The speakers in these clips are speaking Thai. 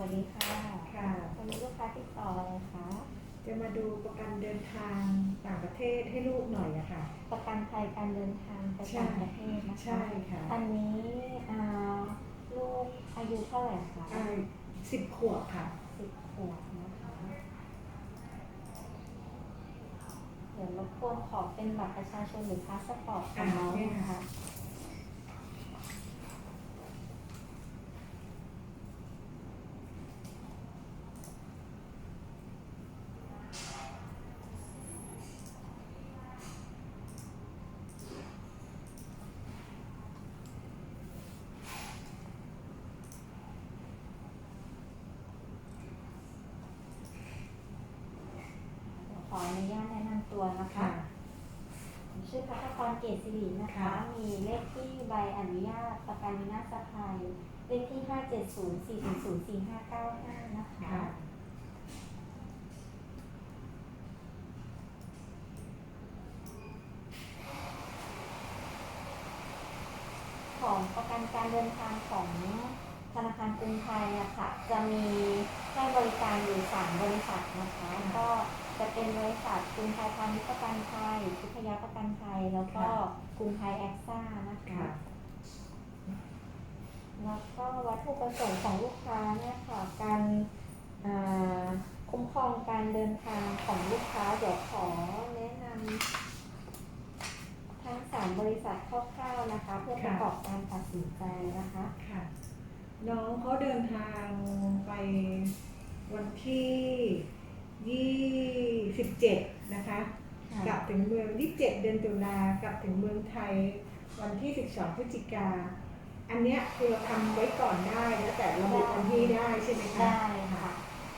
วัสดีค่ะ ค่ะวันนี้ลูกค้าติดต่ออะไรคะ จะมาดูประกันเดินทางต่างประเทศให้ลูกหน่อยอะค่ะ ประกันภัยการเดินทางไปใช่ต่างประเทศนะคะใช่ค่ะ อันนี้อ่าลูกอายุเท่าไหร่คะสิบขวบค่ะสิบขวบนะคะเดี๋ยวรบกวนขอเป็นบัตรประชาชนหรือพาสปอร์ตของน้องอ่าเนี่ยนะคะ ออนุญาตแนะนำตัวนะคะค่ะผมชื่อพัฒกรเกศสิรินะคะค่ะมีเลขที่ใบอนุญาตประกันวินาศภัยเลขที่570 400 4595นะคะค่ะของประกันการเดินทางของธนาคารกรุงไทยอะค่ะ จะมีให้บริการอยู่3บริษัทนะคะ ก็ จะเป็นบริษัทกรุงไทยพาณิชย์ประกันภัยทิพยประกันภัยแล้วก็กรุงไทยแอคซ่านะคะค่ะแล้วก็วัตถุประสงค์ของลูกค้าเนี่ยค่ะการอ่าคุ้มครองการเดินทางของลูกค้าเดี๋ยวขอแนะนำทั้งสามบริษัทคร่าวๆนะคะ เพื่อประกอบการตัดสินใจนะคะค่ะน้องเขาเดินทางไปวันที่ ยี่สิบเจ็ดนะคะ ค่ะ กลับถึงเมืองยี่สิบเจ็ดเดือนตุลากลับถึงเมืองไทยวันที่สิบสองพฤศจิกา อันเนี้ยคือเราทำไว้ก่อนได้แล้วแต่ระบุวันที่ได้ใช่ไหมคะ ได้ค่ะ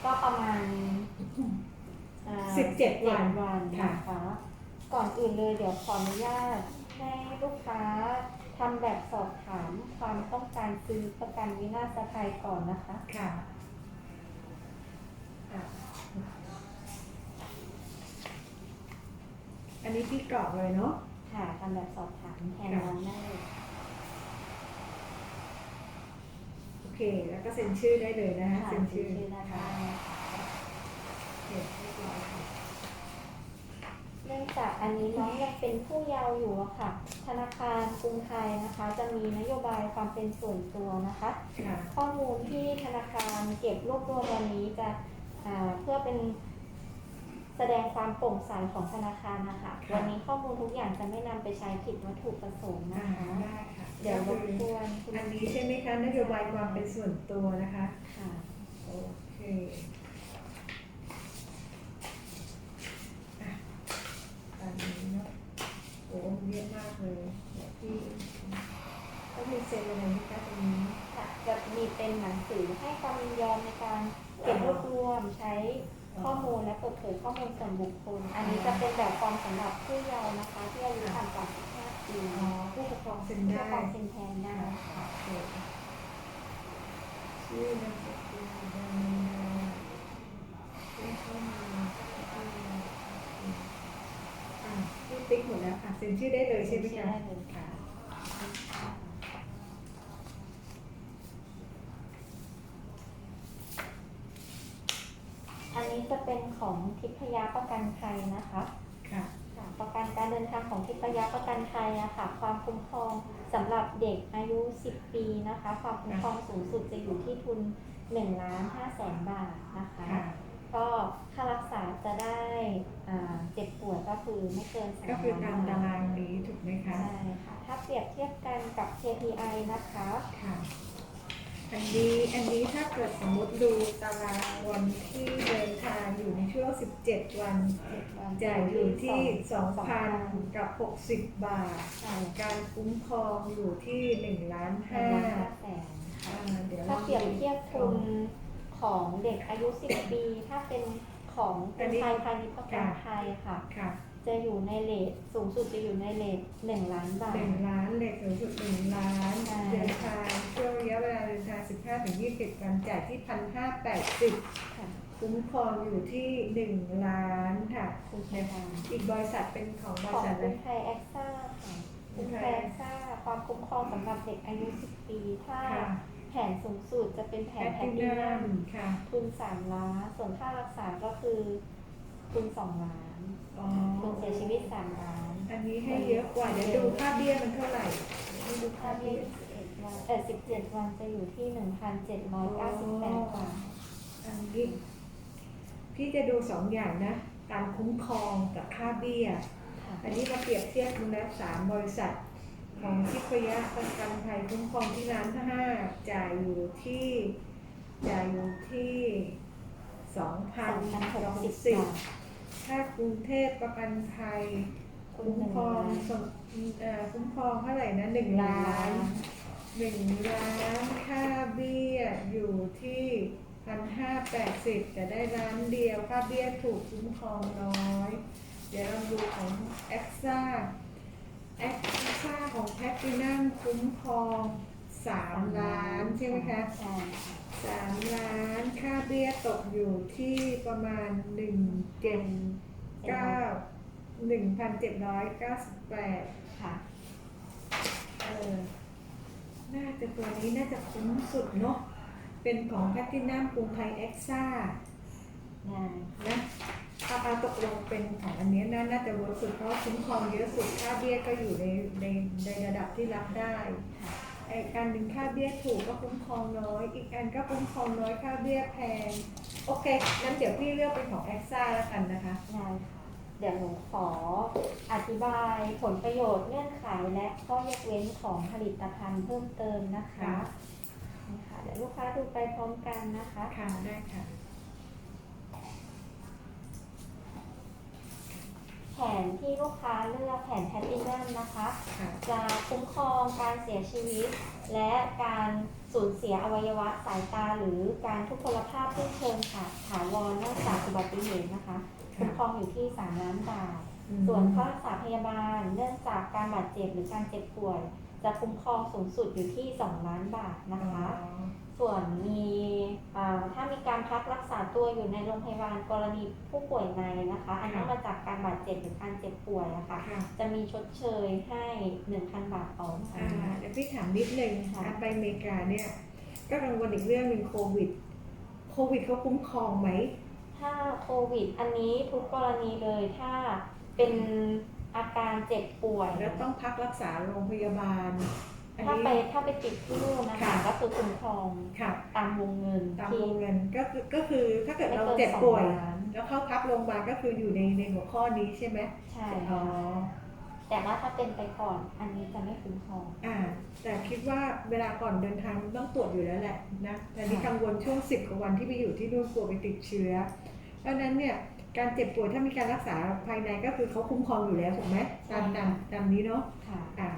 ก็ประมาณอ่าสิบเจ็ดวันวันค่ะ นะคะ ก่อนอื่นเลยเดี๋ยวขออนุญาตให้ลูกค้าทำแบบสอบถามความต้องการซื้อประกันวินาศภัยก่อนนะคะ ค่ะอะ อันนี้พี่กรอกเลยเนาะ ค่ะทำแบบสอบถามแทนค่ะน้องได้เลยโอเค แล้วก็เซ็นชื่อได้เลยนะคะค่ะเซ็นชื่อชื่อนะคะโอเคเรียบร้อยค่ะ เนื่องจากอันนี้น้องยังเป็นผู้เยาว์อยู่อะค่ะ ธนาคารกรุงไทยนะคะ จะมีนโยบายความเป็นส่วนตัวนะคะ ค่ะ ข้อมูลที่ธนาคารเก็บรวบรวมวันนี้จะอ่าเพื่อเป็น แสดงความโปร่งใสของธนาคารนะคะค่ะ วันนี้ข้อมูลทุกอย่างจะไม่นำไปใช้ผิดวัตถุประสงค์อ่านะคะ ได้ค่ะเดี๋ยวรก็บคืกอวนคุณอันนี้ใช่ไหมคะนโยบายความเป็นส่วนตัวนะคะ ค่ะโอเคอะตามนี้เนาะโอ้เยอะมากเลยเดี๋ยวพี่ต้องมีเซ็นอะไรไหมคะตรงนี้ ค่ะจะมีเป็นหนังสือให้ความยินยอมในการเก็บรวบรวมใช้ ข้อมูลและเปิดเผยข้อมูลส่วนบุคคล อันนี้จะเป็นแบบฟอร์มสำหรับผู้เยาว์นะคะ ที่อายุต่ำกว่า15ปีอ๋อผู้ปกครองเซ็นเพื่อได้ความเป็นแทนได้ค่ะโอเคชื่อนามสกุลดามินดาชื่อข้อมูลอะพี่ติ๊กหมดแล้วค่ะเซ็นชื่อได้เลยใช่ไหมเซ็นชื่อคะ ได้เลยค่ะ อันนี้ จะเป็นของทิพยประกันภัยนะคะค่ะค่ะประกันการเดินทางของทิพยประกันภัยอะค่ะ ความคุ้มครองสำหรับเด็กอายุ 10 ปีนะคะ ความคุ้มครองสูงสุดจะอยู่ที่ทุน1ล้าน5แสนบาทนะคะ ค่ะก็ค่ารักษาจะได้อ่าเจ็บป่วยก็คือไม่เกินสามก็คือตามล้ตานรางนี้ถูกไหมคะ ใช่ค่ะถ้าเปรียบเทียบกันกับ KPI นะคะ ค่ะ อันนี้อันนี้ถ้าเกิดสมมติดูตารางวันที่เดินทางอยู่ในช่วง 17 วันจ่ายอยู่ที่ 2,000 กับ 60 บาทใช่การคุ้มครองอยู่ที่1ล้านหนึ่งล้านห้า5แสนอ่าเดี๋ยวถ้าเราเปรียบเทียบทุนของเด็กอายุ 10 ปี ถ้าเป็นของกรุงไทยพาณิชย์ประกันภัยค่ะค่ะ จะอยู่ในเลทสูงสุดจะอยู่ในเลท1ล้านบาท1ล้านเด็กสูงสุด1ล้านใช่ เดินทางช่วงระยะเวลาเดินทาง15ถึง20วันจ่ายที่1,580ค่ะคุ้มครองอยู่ที่1ล้านค่ะ คุณชัยดาอีกบริษัทเป็นของบขริองษัทกเลรุยงไทยแอคซ่าค่ะกรุงไทยแอคซ่าความคุ้มครองสำหรับเด็กอายุ 10 ปี ถ้าค่ะ แผนสูงสุดจะเป็นแผแพนทแพติทตินันัมมค่ะ ทุนสามล้าน ส่วนค่ารักษาก็คือทุนสองล้าน อ๋อทุนเสียชีวิตสามล้านอันนี้ให้เยอะกว่าเดี๋ยวดูค่าเบี้ยมันเท่าไหร่ให้ดูค่าค่าเบี้เบี้ยยสิบเอ็ดวันเออสิบเจ็ดวันจะอยู่ที่หนึ่งพันเจ็ดร้อยเก้าสิบแปดบาท อันนี้พี่จะดูสองอย่างนะการคุ้มครองกับค่าเบี้ย ค่ะ อันนี้มาเปรียบเทียบดูนะสามบริษัท ของทิพยประกันภัยคุ้มครองที่ร้านห้าจ่ายอยู่ที่จ่ายอยู่ที่สองพัสนองพันหกสิบสิบบาท ถ้ากรุงเทพประกันภัยคุ้มครองสมเอ่อคุ้มครองเท่าไหร่นะหนึ่งล้านหนึ่งล้านค่าเบี้ยอยู่ที่พันห้าแปดสิบแต่ได้ล้านเดียวค่าเบี้ยถูกคุ้มครองน้อย เดี๋ยวเราดูของแอคซ่าแอคซ่าของแพทตินัมคุ้มครองสามล้านใช่ไหมคะ ใช่ค่ะ สามล้านค่าเบี้ยตกอยู่ที่ประมาณหนึ่งเจ็ดเก้าหนึ่งพันเจ็ดร้อยเก้าสิบแปดค่ะเออน่าจะตัวนี้น่าจะคุ้มสุดเนาะเป็นของแพทตินัมกรุงไทยเอ็กซ่างานนะถ้าเอาตกลงเป็นของอันเนี้ยน่าน่าจะเวิร์กสุดเพราะคุ้มครองเยอะสุดค่าเบี้ยก็อยู่ในในในระดับที่รับได้ค่ะไอ้ การหนึ่งค่าเบี้ยถูกก็คุ้มครองน้อย อีกอันก็คุ้มครองน้อยค่าเบี้ยแพง โอเคงั้นเดี๋ยวพี่เลือกเป็นของแอคซ่าแล้วกันนะคะงานค่ะ เดี๋ยวหนูขออธิบายผลประโยชน์เงื่อนไขและข้อยกเว้นของผลิตภัณฑ์เพิ่มเติมนะคะค่ะ นี่ค่ะเดี๋ยวลูกค้าดูไปพร้อมกันนะคะ ค่ะได้ค่ะ แผ นที่ลูกค้าเลือกแผนแพทตินัมนะคะ ค่ะ จะคุ้มครองการเสียชีวิต และการสูญเสียอวัยวะสายตาหรือการทุพพลภาพที่เชิงขาดถาวรเนื่องจากอุบัติเหตุนะคะคุ้มครองอยู่ที่ 3 ล้านบาท ส่วนค่ารักษาพยาบาลเนื่องจากการบาดเจ็บหรือการเจ็บป่วย จะคุ้มครองสูงสุดอยู่ที่ 2 ล้านบาทนะอ๋อคะ ส่วนมีอ่าถ้ามีการพักรักษาตัวอยู่ในโรงพยาบาลกรณีผู้ป่วยในนะคะ อันนี้มาจากการบาดเจ็บหรือการเจ็บป่วยอะค่ะค่ะจะมีชดเชยให้1,000บาทต่อวัอ่านเดี๋ยวพี่ถามนิดนึงค่ะอะไปอเมริกาเนี่ยก็กังวลอีกเรื่องหนึ่งโควิด โควิดเขาคุ้มครองไหม ถ้าโควิด อันนี้ทุกกรณีเลยถ้าเป็นอาการเจ็บป่วย แล้วต้องพักรักษาโรงพยาบาลอัน ถ้าไปนี้ถ้าไปติดที่นู่นนะคะค่ะก็คือคุ้มครองค่ะตามวงเงินตามที่วงเงินก็คือก็คือถ้าเกิดไม่เราเกินเจ็บสองป่วยล้านแล้วเข้าพักโรงพยาบาลก็คืออยู่ในในหัวข้อนี้ใช่ไหมใช่อ๋อค่ะแต่ว่าถ้าเป็นไปก่อนอันนี้จะไม่คุ้มครองอ่า แต่คิดว่าเวลาก่อนเดินทางต้องตรวจอยู่แล้วแหละนะแต่นี่ค่ะกังวลช่วงสิบกว่าวันที่ไปอยู่ที่นู่นกลัวไปติดเชื้อเพราะฉะนั้นเนี่ยการเจ็บป่วยถ้ามีการรักษาภายในก็คือเขาคุ้มครองอยู่แล้วถูกไหมตามตามตามนี้เนาะค่ะอ่า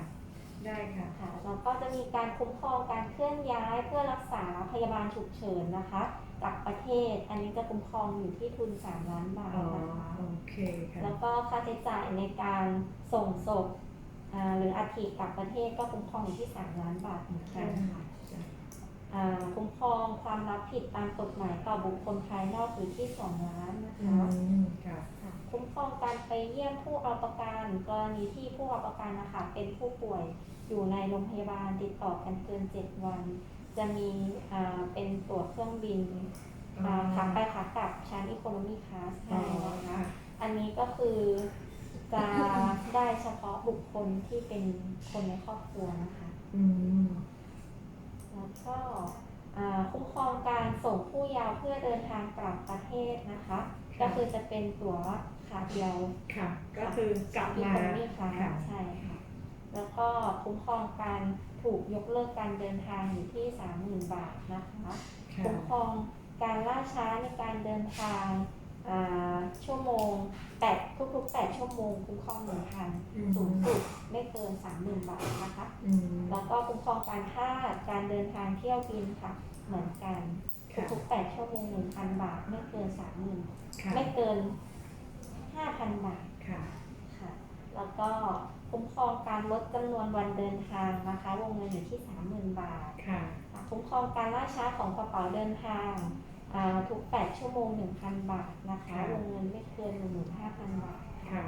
ได้ค่ะ ค่ะแล้วก็จะมีการคุ้มครองการเคลื่อนย้ายเพื่อรักษาพยาบาลฉุกเฉินนะคะกลับประเทศ อันนี้จะคุ้มครองอยู่ที่ทุน 3 ล้านบาทอ๋อนะคะโอเคค่ะแล้วก็ค่าใช้จ่ายในการส่งศพอ่าหรืออัฐิกลับประเทศก็คุ้มครองอยู่ที่ 3 ล้านบาทเหมือนกันค่ะอ่า คุ้มครองความรับผิดตามกฎหมายต่อบุคคลภายนอกอยู่ที่2ล้านนะอืคะมค่ะค่ะคุ้มครองการไปเยี่ยมผู้เอาประกันกรณีที่ผู้เอาประกันนะคะเป็นผู้ป่วยอยู่ในโรงพยาบาลติดต่อกันเกิน7วัน จะมีอ่าเป็นตั๋วเครื่องบินอ๋ออ่าขาไปขากลับชั้นอีโคโนมีคลาสอ๋อให้นะคะค่ะอันนี้ก็คือจะได้เฉพาะบุคคลที่เป็นคนในครอบครัวนะคะ อืม แล้วก็อ่าคุ้มครองการส่งผู้เยาว์เพื่อเดินทางกลับประเทศนะคะ ก็คือจะเป็นตั๋วขาเดียวค่ะ ก็คือกลับอีมาโคโนมีคลาสค่ะใช่ค่ะ แล้วก็คุ้มครองการถูกยกเลิกการเดินทางอยู่ที่30,000บาทนะคะค่ะคุ้มครองการล่าช้าในการเดินทางอ่า ชั่วโมง8ทุกๆ8ชั่วโมงคุ้มครอง1,000อืมสูงสุดไม่เกิน30,000บาทนะคะอืมแล้วก็คุ้มครองการท่าการเดินทางเที่ยวบินค่ะเหมือนกันค่ะทุกๆ8ชั่วโมง1,000บาทไม่เกิน30,000ค่ะไม่เกิน5,000บาทค่ะค่ะ แล้วก็คุ้มครองการลดจำนวนวันเดินทางนะคะวงเงินอยู่ที่30,000บาทค่ะค่ะ คุ้มครองการล่าช้าของกระเป๋าเดินทางอ่า ทุก 8 ชั่วโมง 1,000 บาทนะคะค่ะวงเงินไม่เกิน15,000 บาทค่ะ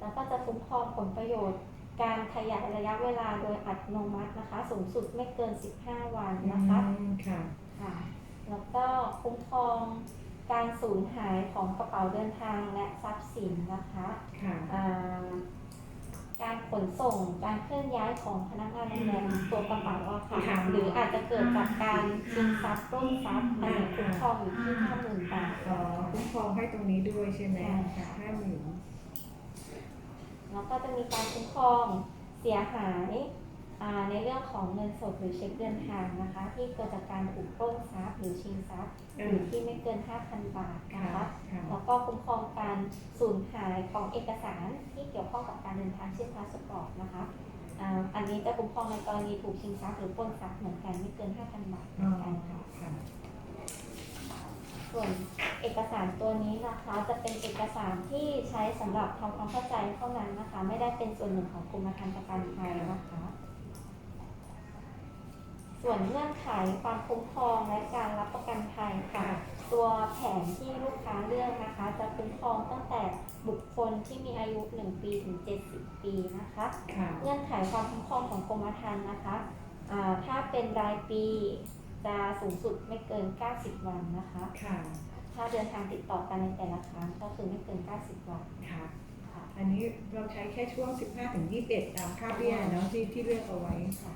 แล้วก็จะคุ้มครองผลประโยชน์ การขยายระยะเวลาโดยอัตโนมัตินะคะ สูงสุดไม่เกิน 15 วันนะคะอืมค่ะค่ะ แล้วก็คุ้มครองการสูญหายของกระเป๋าเดินทางและทรัพย์สินนะคะค่ะอ่า การขนส่งการเคลื่อนย้ายของพนักงานโรงแรมตัวกระเป๋าอะค่ะค่ะหรืออาจจะเกิดจากการชิงทรัพย์ปล้นทรัพย์อันนี้คุ้มครองอยู่ที่ห้าหมื่นบาทอ๋อคุ้มครองให้ตรงนี้ด้วยใช่ไหมใช่ค่ะห้าหมื่นแล้วก็จะมีการคุ้มครองเสียหายอ่า ในเรื่องของเงินสดหรือเช็คเดินทางนะคะ ที่เกิดจากการถูกปล้นทรัพย์หรือชิงทรัพย์อยู่ที่ไม่เกิน 5,000 บาทนะค่ะคะค่ะแล้วก็คุ้มครองการสูญหายของเอกสารที่เกี่ยวข้องกับการเดินทางเช่นพาสปอร์ตนะคะอ่าอันนี้จะคุ้มครองในกรณีถูกชิงทรัพย์หรือปล้นทรัพย์เหมือนกันไม่เกิน 5,000 บาทเหมือ๋ออนกันค่ะค่ะส่วนเอกสารตัวนี้นะคะจะเป็นเอกสารที่ใช้สำหรับทำความเข้าใจเท่านั้นนะคะ ไม่ได้เป็นส่วนหนึ่งของกรมธรรม์ประกันภัยนะคะ ส่วนเงื่อนไขความคุ้มครองและการรับประกันภัยค่ะ ตัวแผนที่ลูกค้าเลือกนะคะ จะคุ้มครองตั้งแต่บุคคลที่มีอายุ 1 ปีถึง 70 ปีนะคะค่ะเงื่อนไขความคุ้มครองของกรมธรรม์นะคะอ่าถ้าเป็นรายปีจะสูงสุดไม่เกิน 90 วันนะคะค่ะถ้าเดินทางติดต่อกันในแต่ละครั้งก็คือไม่เกิน 90 วันค่ะค่ะอันนี้เราใช้แค่ช่วง 15ถึง21 ตามค่าเบี้ยเนาะที่ที่เลือกเอาไว้ค่ะ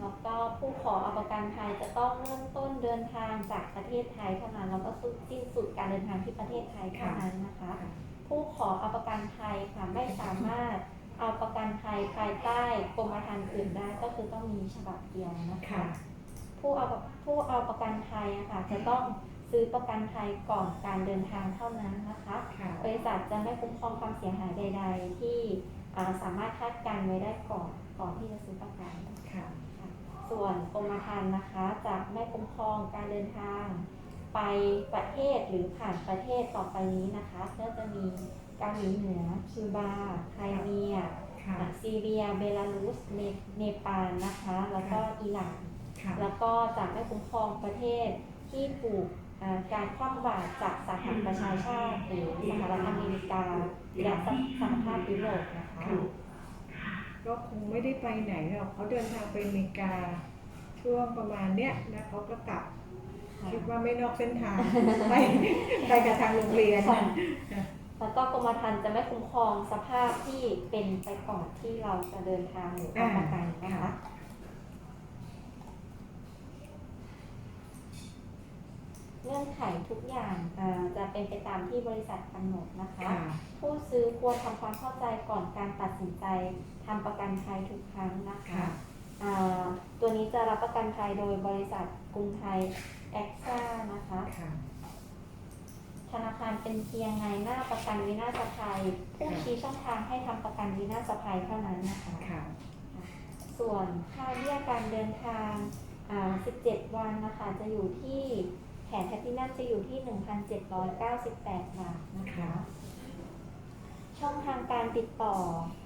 แล้วก็ผู้ขอเอาประกันภัยจะต้องเริ่มต้นเดินทางจากประเทศไทยเท่านั้นแล้วก็สิ้นสุดการเดินทางที่ประเทศไทยเท่านั้นนะคะค่ะผู้ขอเอาประกันภัยค่ะไม่สามารถเอาประกันภัยภายใต้กรมธรรม์อื่นได้ก็คือต้องมีฉบับเดียวนะคะค่ะผู้เอาผู้เอาประกันภัยอะค่ะจะต้องซื้อประกันภัยก่อนการเดินทางเท่านั้นนะคะค่ะบริษัทจะไม่คุ้มครองความเสียหายใด ๆ ที่อ่าสามารถคาดการณ์ไว้ได้ก่อนก่อนที่จะซื้อประกันค่ะค่ะ ส่วนกรมธรรม์นะคะจะไม่คุ้มครองการเดินทาง ไปประเทศหรือผ่านประเทศต่อไปนี้นะคะก็จะมีเกาหลีเหนือคิวบาไครเมียค่ะอะซีเรีย เบลารุสเนเนปาลนะคะ แล้วก็อิหร่านค่ะแล้วก็จะไม่คุ้มครองประเทศที่ถูกอ่าการคว่ำบาตรจากสหประชาชาติหรือสหรัฐอเมริกาและสหภาพยุโรปนะคะค่ะ ก็คงไม่ได้ไปไหนหรอกเขาเดินทางไปอเมริกา ช่วงประมาณเนี้ยแล้วเขาก็กลับคิดว่าไม่นอกเส้นทางไปไปกับทางโรงเรียนค่ะแล้วก็กรมธรรม์จะไม่คุ้มครองสภาพที่เป็นไปก่อนที่เราจะเดินทางหรือเอาประกันนะคะเงื่อนไขทุกอย่างอ่าจะเป็นไปตามที่บริษัทกำหนดนะคะค่ะผู้ซื้อควรทำความเข้าใจก่อนการตัดสินใจ ทำประกันภัยทุกครั้งนะคะค่ะอ่าตัวนี้จะรับประกันภัยโดยบริษัทกรุงไทยแอคซ่านะคะ ค่ะ ธนาคารเป็นเพียงในหน้าประกันวินาศภัยผู้ชี้ช่องทางให้ทำประกันวินาศภัยเท่านั้นนะคะ ค่ะ ส่วนค่าเบี้ยการเดินทางอ่า17 วันนะคะ จะอยู่ที่แผนแพลตตินัมจะอยู่ที่ 1,798 บาทนะคะ ค่ะ ช่องทางการติดต่ออา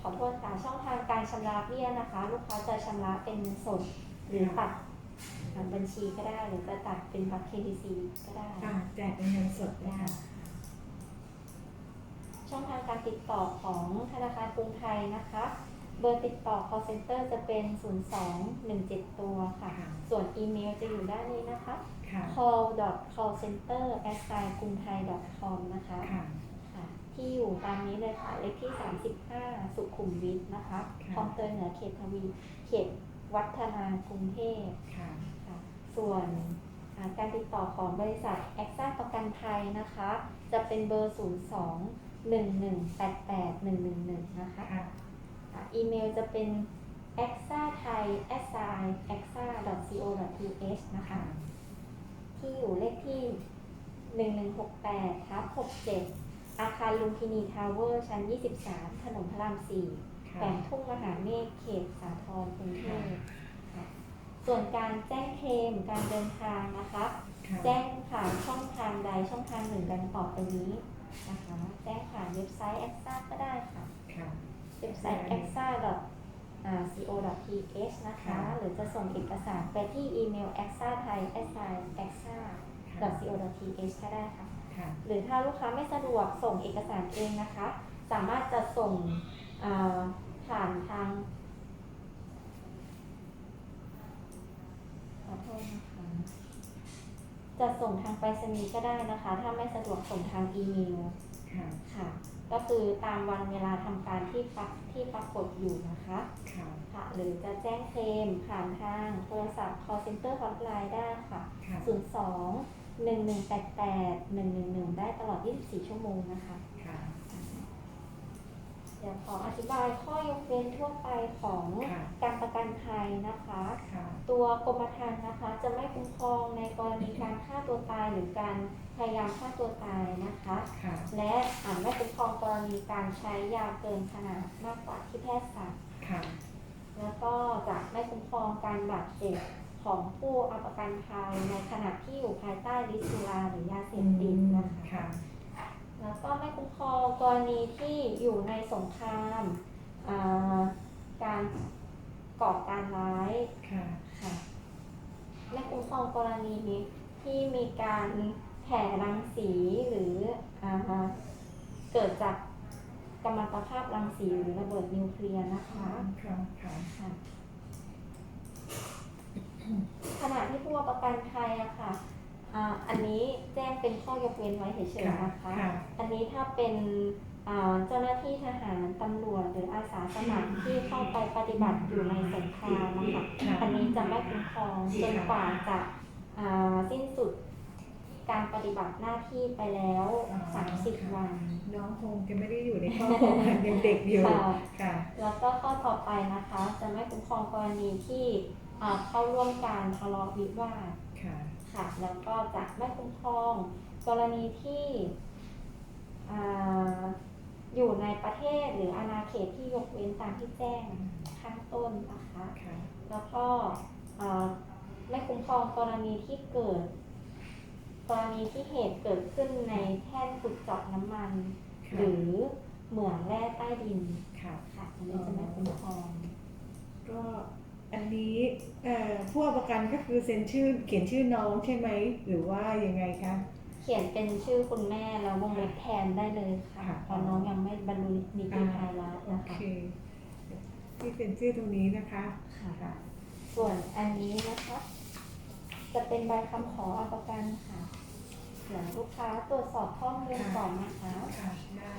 ขอโทษค่ะช่องทางการชำระเบี้ยนะคะ ลูกค้าจะชำระเป็นเงินสดหรือตัดอ่าบัญชีก็ได้หรือจะตัดเป็นบัตร KTC ก็ได้อ่าแจกเป็นเงินสดนะคะช่องทางการติดต่อของธนาคารกรุงไทยนะคะ เบอร์ติดต่อ call center จะเป็น 0217ตัวค่ะค่ะ ส่วนอีเมลจะอยู่ด้านนี้นะคะค่ะ call call center at sign กรุงไทย com นะคะค่ะค่ะ ที่อยู่ตามนี้เลยค่ะเลขที่ 35 สุขุมวิทนะคะค่ะคลองเตยเหนือเขตทวี เขตวัฒนากรุงเทพค่ะค่ะ ส่วนอ่าการติดต่อของบริษัทแอคซ่าประกันภัยนะคะ จะเป็นเบอร์ 02 1188 111 นะคะค่ะอ่าอีเมลจะเป็น a x a t h a i a s i a x a co th นะคะค่ะที่อยู่เลขที่ 1168ทับ67 อาคารลุมพินีทาวเวอร์ ชั้น 23 ถนนพระราม4ค่ะแขวงทุ่งมหาเมฆเขตสาทรกรุงเทพค่ะส่วนการแจ้งเคลมการเดินทางนะคะค่ะแจ้งผ่านช่องทางใดช่องทางหนึ่งดังต่อไปนี้นะคะแจ้งผ่านเว็บไซต์ a x a ก็ได้ค่ะค่ะเว็บไซต์ a x a co th นะคะค่ะหรือจะส่งเอกสารไปที่อีเมล a x a thai a x a c o ค่ะ th ก็ได้ค่ะค่ะ หรือถ้าลูกค้าไม่สะดวกส่งเอกสารเองนะคะ สามารถจะส่งเอ่อผ่านทางขอโทษนะคะจะส่งทางไปรษณีย์ก็ได้นะคะ ถ้าไม่สะดวกส่งทางอีเมลค่ะค่ะ ก็คือตามวันเวลาทำการที่ปรากที่ปรากฏอยู่นะคะค่ะค่ะ หรือจะแจ้งเคลมผ่านทางโทรศัพท์ call center hotline ได้ค่ะค่ะ02 1188 111 ได้ตลอด 24 ชั่วโมงนะคะค่ะเดี๋ยวขออธิบายข้อยกเว้นทั่วไปของค่ะการประกันภัยนะคะ ค่ะตัวกรมธรรม์นะคะ จะไม่คุ้มครองในกรณีการฆ่าตัวตายหรือการพยายามฆ่าตัวตายนะคะ ค่ะและอาจไม่คุ้มครองกรณีการใช้ยาเกินขนาดมากกว่าที่แพทย์สั่ง ค่ะแล้วก็จะไม่คุ้มครองการบาดเจ็บ ของผู้เอาประกันภัยในขณะที่อยู่ภายใต้ฤทธิ์สุราหรือยาเสพติดนะคะค่ะแล้วก็ไม่คุ้มครองกรณีที่อยู่ในสงครามอ่าการก่อการร้ายค่ะค่ะไม่คุ้มครองกรณีที่มีการแผ่รังสีหรืออาเกิดจากกัมมันตภาพรังสีหรือระเบิดนิวเคลียร์นะคะค่ะค่ะค่ะ ขณะที่ผู้ประกันภัยอะค่ะอ่าอันนี้แจ้งเป็นข้อยกเว้นไว้เฉยๆนะคะค่ะอันนี้ถ้าเป็นอ่าเจ้าหน้าที่ทหารตำรวจหรืออาสาสมัครที่เข้าไปปฏิบัติอยู่ในสงครามนะคะค่ะอันนี้จะไม่คุ้มครองจนกว่าจะอ่าสิ้นสุดการปฏิบัติหน้าที่ไปแล้ว 30 วัน น้องคงจะไม่ได้อยู่ในครอบครัวยังเด็กอยู่ค่ะค่ะแล้วก็ข้อต่อไปนะคะ จะไม่คุ้มครองกรณีที่อ่า เข้าร่วมการทะเลาะวิวาทค่ะ ค่ะ แล้วก็จะไม่คุ้มครอง กรณีที่อ่าอยู่ในประเทศหรืออาณาเขตที่ยกเว้นตามที่แจ้งข้างต้นนะคะค่ะแล้วก็อ่าไม่คุ้มครองกรณีที่เกิด กรณีที่เหตุเกิดขึ้นในแท่นขุดเจาะน้ำมันค่ะหรือเหมืองแร่ใต้ดินค่ะค่ะอันนี้จะไม่คุ้มครองก็ อันนี้เอ่อผู้เอาประกันก็คือเซ็นชื่อเขียนชื่อน้องใช่ไหมหรือว่ายังไงคะ เขียนเป็นชื่อคุณแม่แล้ววงเล็บแทนได้เลยค่ะค่ะเพราะน้องยังไม่บรรลุนิติภาวะโอนะคะเคที่เซ็นชื่อตรงนี้นะคะค่ะค่ะ ส่วนอันนี้นะคะ จะเป็นใบคำขอเอาประกันค่ะเดี๋ยวลูกค้าตรวจสอบข้อมูลก่อนนะคะค่ะได้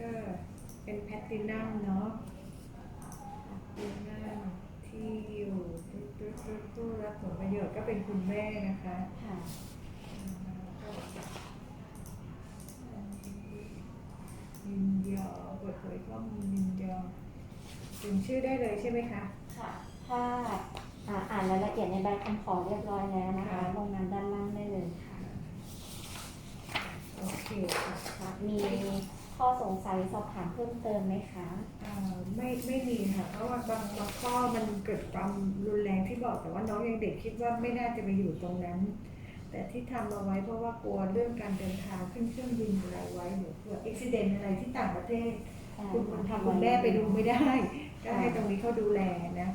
ก็เป็นแพลตตินัมเนาะ แพลตตินัมที่อยู่ผู้ผู้ผู้รับผลประโยชน์ก็เป็นคุณแม่นะคะค่ะยินยอเปิดเผยข้อมูลยินยอถึงชื่อได้เลยใช่ไหมคะ ค่ะ ถ้าอ่าอ่านรายละเอียดในใบคำขอเรียบร้อยแล้วนะคะค่ะลงนามด้านล่างได้เลยค่ะ โอเคค่ะค่ะมี ข้อสงสัยสอบถามเพิ่มเติมไหมคะอ่าไม่ไม่มีค่ะ เพราะว่าบางบางข้อมันเกิดความรุนแรงที่บอกแต่ว่าน้องยังเด็กคิดว่าไม่น่าจะไปอยู่ตรงนั้น แต่ที่ทำเอาไว้เพราะว่ากลัวเรื่องการเดินทางขึ้นเครื่องบินอะไรไว้หรือเกิดอุบิเหตุอะไรที่ต่างประเทศคุณคุณทำคุณแม่ไปดูไม่ได้ ก็ให้ตรงนี้เขาดูแลนะ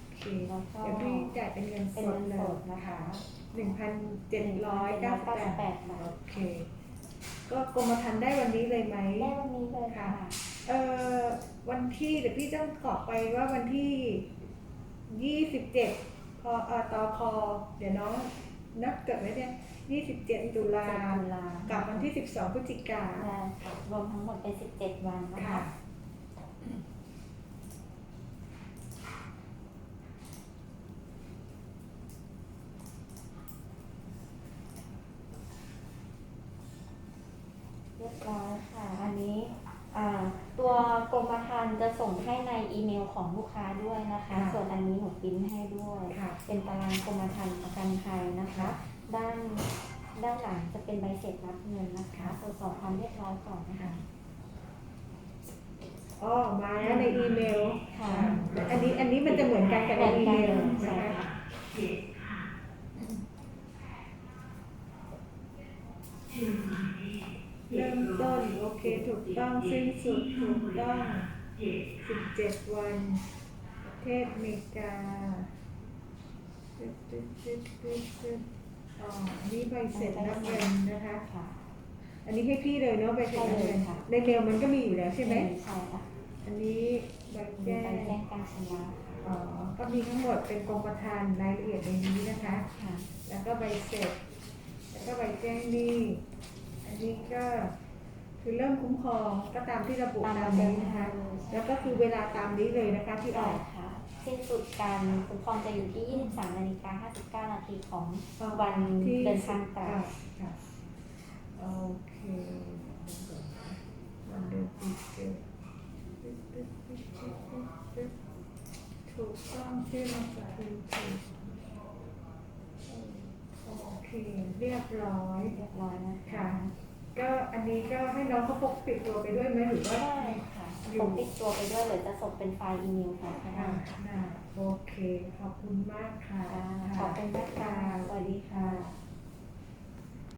โอเคแล้วก็ เดี๋ยวพี่จ่ายเป็นเงินสเป็นดเงินเลสยดนะคะหนึ่งพันเจ็ดร้อยเก้าสิบแปดแปดบาโอทเค ก็กรมธรรม์ได้วันนี้เลยไหมได้วันนี้เลยค่ะ เอ่อวันที่เดี๋ยวพี่ต้องกรอกไปว่าวันที่ยี่สิบเจ็ดพอเอ่อตอคอเดี๋ยวน้องนับเกิดไว้เนี่ยยี่สิบเจ็ดตุลาเจ็ดตุลากับวันที่สิบสองพฤศจิกาได้ค่ะรวมทั้งหมดเป็น17วันนะคะ ค่ะ เรียบร้อยค่ะ อันนี้อ่าตัวก รมธรรม์จะส่งให้ในอีเมลของลูกค้าด้วยนะคะ ค่ะ ส่วนอันนี้หนูปริ้นให้ด้วย ค่ะ เป็นตารางกรมธรรม์ประกันภัยนะคะ ด้านด้านหลังจะเป็นใบเสร็จรับเงินนะคะตรวจสอบความเรียบร้อยก่อนนะคะ อ๋อมาแล้วในอีเมลค่ะอ่าอันนี้อันนี้มันจะเหมือนกันกับในอีเมลใช่นะคะค่ะเริ่มต้น โอเค ถูกต้องสิ้นสุดถูกต้องสิบเจ็ดวัน ประเทศอเมริกาตึ๊ดตึ๊ดตึ๊ดตึ๊ดตึ๊ดอ๋ออันนี้ใบเสร็จรับเงินนะคะ ค่ะอันนี้ให้พี่เลยเนาะไปถึงใช่เลยค่ะในเมลมันก็มีอยู่แล้วใช่ไหมใช่ค่ะอันนี้ใบแจ้งแจ้งการชำระอ๋อก็มีทั้งหมดเป็นกรมธรรม์รายละเอียดในนี้นะคะค่ะแล้วก็ใบเสร็จ แล้วก็ใบแจ้งหนี้อันนี้ก็ คือเริ่มคุ้มครองก็ตามที่ระบุตามตามนี้นะคะ แล้วก็คือเวลาตามนี้เลยนะคะที่อใช่อกค่ะสิ้นสุดการคุ้มครองจะอยู่ที่ 23นาฬิกา59นาทีของวันที่เดินทางกลับ ค่ะโอเควันเดือนปีเกิดถูกต้องชื่อนามสกุลถูกโอเค เรียบร้อย เรียบร้อยนะคะ ค่ะ ก็อันนี้ก็ให้น้องเขาพกติดตัวไปด้วยไหมหรือว่าได้ค่ะผมติดตัวไปด้วยหรือจะส่งเป็นไฟล์อีเมลค่ะอ่าอ่าโอเค ขอบคุณมากค่ะ ขอบคุณมากค่ะสวัสดีค่ะ